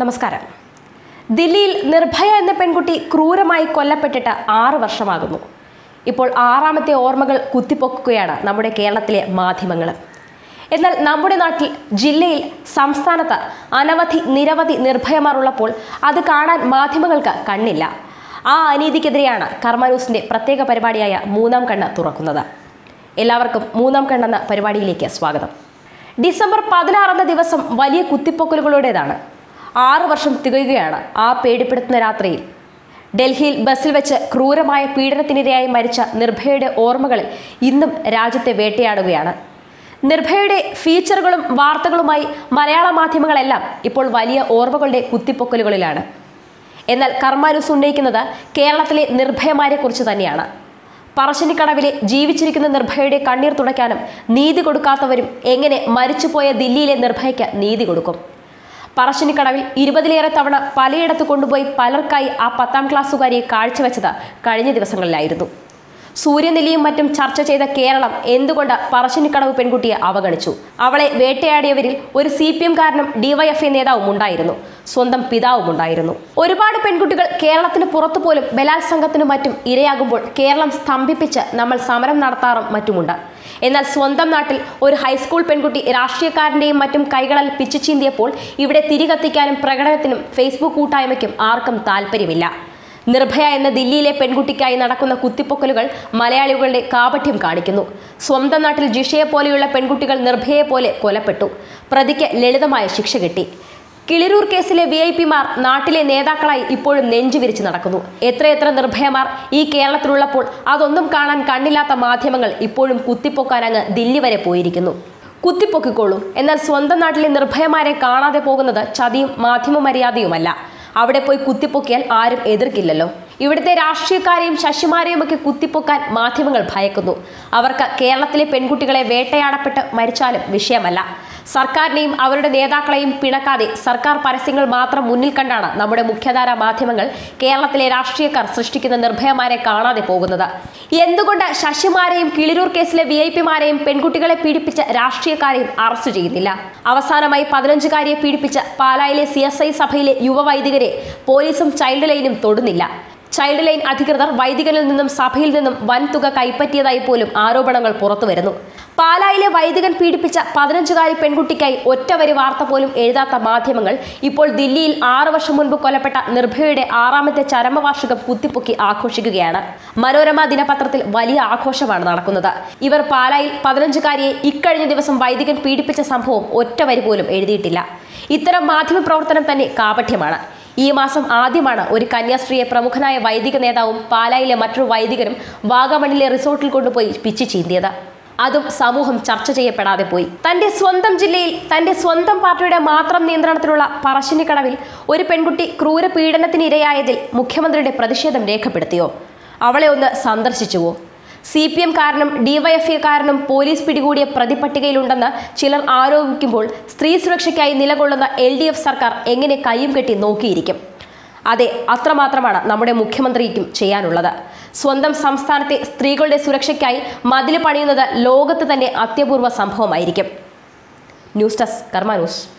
നമസ്കാരം. ദില്ലിയിൽ നിർഭയ എന്ന പെൺകുട്ടി ക്രൂരമായി കൊല്ലപ്പെട്ടിട്ട് ആറ് വർഷമാകുന്നു. ഇപ്പോൾ ആറാമത്തെ ഓർമ്മകൾ കുത്തിപ്പൊക്കുകയാണ് നമ്മുടെ കേരളത്തിലെ മാധ്യമങ്ങൾ എന്നാൽ നമ്മുടെ നാട്ടിൽ ജില്ലയിൽ സംസ്ഥാനത്ത് അനവധി നിരവധി നിർഭയമാർ ഉള്ളപ്പോൾ അത് കാണാൻ മാധ്യമങ്ങൾക്ക് കണ്ണില്ല. ആ അനീതിക്കെതിരെയാണ് കർമ്മ പ്രത്യേക പരിപാടിയായ മൂന്നാം കണ്ണ് തുറക്കുന്നത്. എല്ലാവർക്കും മൂന്നാം കണ്ണെന്ന പരിപാടിയിലേക്ക് സ്വാഗതം. ഡിസംബർ പതിനാറാം ദിവസം വലിയ കുത്തിപ്പൊക്കലുകളുടേതാണ് ആറു വർഷം തികയുകയാണ് ആ പേടിപ്പെടുത്തുന്ന രാത്രിയിൽ. ഡൽഹിയിൽ ബസ്സിൽ വെച്ച് ക്രൂരമായ പീഡനത്തിനിരയായി മരിച്ച നിർഭയയുടെ ഓർമ്മകളിൽ ഇന്നും രാജ്യത്തെ വേട്ടയാടുകയാണ്. നിർഭയയുടെ ഫീച്ചറുകളും വാർത്തകളുമായി മലയാള മാധ്യമങ്ങളെല്ലാം ഇപ്പോൾ വലിയ ഓർമ്മകളുടെ കുത്തിപ്പൊക്കലുകളിലാണ്. എന്നാൽ കർമാനുസ് ഉന്നയിക്കുന്നത് കേരളത്തിലെ നിർഭയമാരെ കുറിച്ച് തന്നെയാണ്. പറശ്ശിനിക്കടവിലെ ജീവിച്ചിരിക്കുന്ന നിർഭയയുടെ കണ്ണീർ തുടയ്ക്കാനും നീതി കൊടുക്കാത്തവരും എങ്ങനെ മരിച്ചുപോയ ദില്ലിയിലെ നിർഭയയ്ക്ക് നീതി കൊടുക്കും? പറശ്ശിനിക്കടവിൽ ഇരുപതിലേറെ തവണ പലയിടത്ത് കൊണ്ടുപോയി പലർക്കായി ആ പത്താം ക്ലാസ്സുകാരിയെ കാഴ്ചവെച്ചത് കഴിഞ്ഞ ദിവസങ്ങളിലായിരുന്നു. സൂര്യനിലയും മറ്റും ചർച്ച ചെയ്ത കേരളം എന്തുകൊണ്ട് പറശ്ശിനിക്കടവ് പെൺകുട്ടിയെ അവഗണിച്ചു? അവളെ വേട്ടയാടിയവരിൽ ഒരു സി പി എംകാരനും ഡിവൈഎഫ്ഐ നേതാവും ഉണ്ടായിരുന്നു. സ്വന്തം പിതാവും ഉണ്ടായിരുന്നു. ഒരുപാട് പെൺകുട്ടികൾ കേരളത്തിന് പുറത്തുപോലും ബലാത്സംഗത്തിനും മറ്റും ഇരയാകുമ്പോൾ കേരളം സ്തംഭിപ്പിച്ച് നമ്മൾ സമരം നടത്താറും മറ്റുമുണ്ട്. എന്നാൽ സ്വന്തം നാട്ടിൽ ഒരു ഹൈസ്കൂൾ പെൺകുട്ടി രാഷ്ട്രീയക്കാരന്റെയും മറ്റും കൈകളാൽ പിച്ചു ചീന്തിയപ്പോൾ ഇവിടെ തിരികത്തിക്കാനും പ്രകടനത്തിനും ഫേസ്ബുക്ക് കൂട്ടായ്മയ്ക്കും ആർക്കും താല്പര്യമില്ല. നിർഭയ എന്ന ദില്ലിയിലെ പെൺകുട്ടിക്കായി നടക്കുന്ന കുത്തിപ്പൊക്കലുകൾ മലയാളികളുടെ കാപഠ്യം കാണിക്കുന്നു. സ്വന്തം നാട്ടിൽ ജിഷയെ പോലെയുള്ള പെൺകുട്ടികൾ നിർഭയെ പോലെ കൊലപ്പെട്ടു. പ്രതിക്ക് ലളിതമായ ശിക്ഷ കിട്ടി. കിളിരൂർ കേസിലെ വി ഐ പിമാർ നാട്ടിലെ നേതാക്കളായി ഇപ്പോഴും നെഞ്ചുവിരിച്ച് നടക്കുന്നു. എത്രയെത്ര നിർഭയമാർ ഈ കേരളത്തിലുള്ളപ്പോൾ അതൊന്നും കാണാൻ കണ്ണില്ലാത്ത മാധ്യമങ്ങൾ ഇപ്പോഴും കുത്തിപ്പൊക്കാനങ്ങ് ദില്ലി വരെ പോയിരിക്കുന്നു. കുത്തിപ്പൊക്കിക്കോളൂ എന്നാൽ സ്വന്തം നാട്ടിലെ നിർഭയമാരെ കാണാതെ പോകുന്നത് ചതിയും മാധ്യമ മര്യാദയുമല്ല. അവിടെ പോയി കുത്തിപ്പൊക്കിയാൽ ആരും എതിർക്കില്ലല്ലോ. ഇവിടുത്തെ രാഷ്ട്രീയക്കാരെയും ശശിമാരെയും ഒക്കെ കുത്തിപ്പൊക്കാൻ മാധ്യമങ്ങൾ ഭയക്കുന്നു. അവർക്ക് കേരളത്തിലെ പെൺകുട്ടികളെ വേട്ടയാടപ്പെട്ട് മരിച്ചാലും വിഷയമല്ല. സർക്കാരിനെയും അവരുടെ നേതാക്കളെയും പിണക്കാതെ സർക്കാർ പരസ്യങ്ങൾ മാത്രം മുന്നിൽ കണ്ടാണ് നമ്മുടെ മുഖ്യധാര മാധ്യമങ്ങൾ കേരളത്തിലെ രാഷ്ട്രീയക്കാർ സൃഷ്ടിക്കുന്ന നിർഭയമാരെ കാണാതെ പോകുന്നത്. എന്തുകൊണ്ട് ശശിമാരെയും കിളിരൂർ കേസിലെ വി ഐ പിമാരെയും പെൺകുട്ടികളെ പീഡിപ്പിച്ച രാഷ്ട്രീയക്കാരെയും അറസ്റ്റ് ചെയ്യുന്നില്ല? അവസാനമായി പതിനഞ്ചുകാരിയെ പീഡിപ്പിച്ച പാലായിലെ സി എസ് ഐ സഭയിലെ യുവവൈദികരെ പോലീസും ചൈൽഡ് ലൈനും തൊടുന്നില്ല. ചൈൽഡ് ലൈൻ അധികൃതർ വൈദികനിൽ നിന്നും സഭയിൽ നിന്നും വൻ തുക കൈപ്പറ്റിയതായി പോലും ആരോപണങ്ങൾ പുറത്തുവരുന്നു. പാലായിലെ വൈദികൻ പീഡിപ്പിച്ച പതിനഞ്ചുകാരി പെൺകുട്ടിക്കായി ഒറ്റവരി വാർത്ത പോലും എഴുതാത്ത മാധ്യമങ്ങൾ ഇപ്പോൾ ദില്ലിയിൽ ആറു വർഷം മുൻപ് കൊല്ലപ്പെട്ട നിർഭയയുടെ ആറാമത്തെ ചരമവാർഷികം കുത്തിപ്പൊക്കി ആഘോഷിക്കുകയാണ്. മനോരമ ദിനപത്രത്തിൽ വലിയ ആഘോഷമാണ് നടക്കുന്നത്. ഇവർ പാലായിൽ പതിനഞ്ചുകാരിയെ ഇക്കഴിഞ്ഞ ദിവസം വൈദികൻ പീഡിപ്പിച്ച സംഭവം ഒറ്റവരി പോലും എഴുതിയിട്ടില്ല. ഇത്തരം മാധ്യമ പ്രവർത്തനം തന്നെ കാപഠ്യമാണ് ഈ മാസം ആദ്യമാണ് ഒരു കന്യാസ്ത്രീയെ പ്രമുഖനായ വൈദിക നേതാവും പാലായിലെ മറ്റൊരു വൈദികരും വാഗമണിലെ റിസോർട്ടിൽ കൊണ്ടുപോയി പിച്ചു ചീന്തിയത്. അതും സമൂഹം ചർച്ച ചെയ്യപ്പെടാതെ പോയി. തന്റെ സ്വന്തം ജില്ലയിൽ തന്റെ സ്വന്തം പാർട്ടിയുടെ മാത്രം നിയന്ത്രണത്തിലുള്ള പറശ്ശിനിക്കടവിൽ ഒരു പെൺകുട്ടി ക്രൂര പീഡനത്തിനിരയായതിൽ മുഖ്യമന്ത്രിയുടെ പ്രതിഷേധം രേഖപ്പെടുത്തിയോ? അവളെ ഒന്ന് സന്ദർശിച്ചുവോ? സി പി എം കാരനും ഡിവൈഎഫ്ഐ കാരനും പോലീസ് പിടികൂടിയ പ്രതിപട്ടികയിലുണ്ടെന്ന് ചിലർ ആരോപിക്കുമ്പോൾ സ്ത്രീ സുരക്ഷയ്ക്കായി നിലകൊള്ളുന്ന എൽ സർക്കാർ എങ്ങനെ കയ്യും കെട്ടി നോക്കിയിരിക്കും? അതെ അത്രമാത്രമാണ് നമ്മുടെ മുഖ്യമന്ത്രിക്കും ചെയ്യാനുള്ളത്. സ്വന്തം സംസ്ഥാനത്തെ സ്ത്രീകളുടെ സുരക്ഷയ്ക്കായി മതിൽ പണിയുന്നത് ലോകത്ത് തന്നെ അത്യപൂർവ സംഭവമായിരിക്കും. News desk Karma news.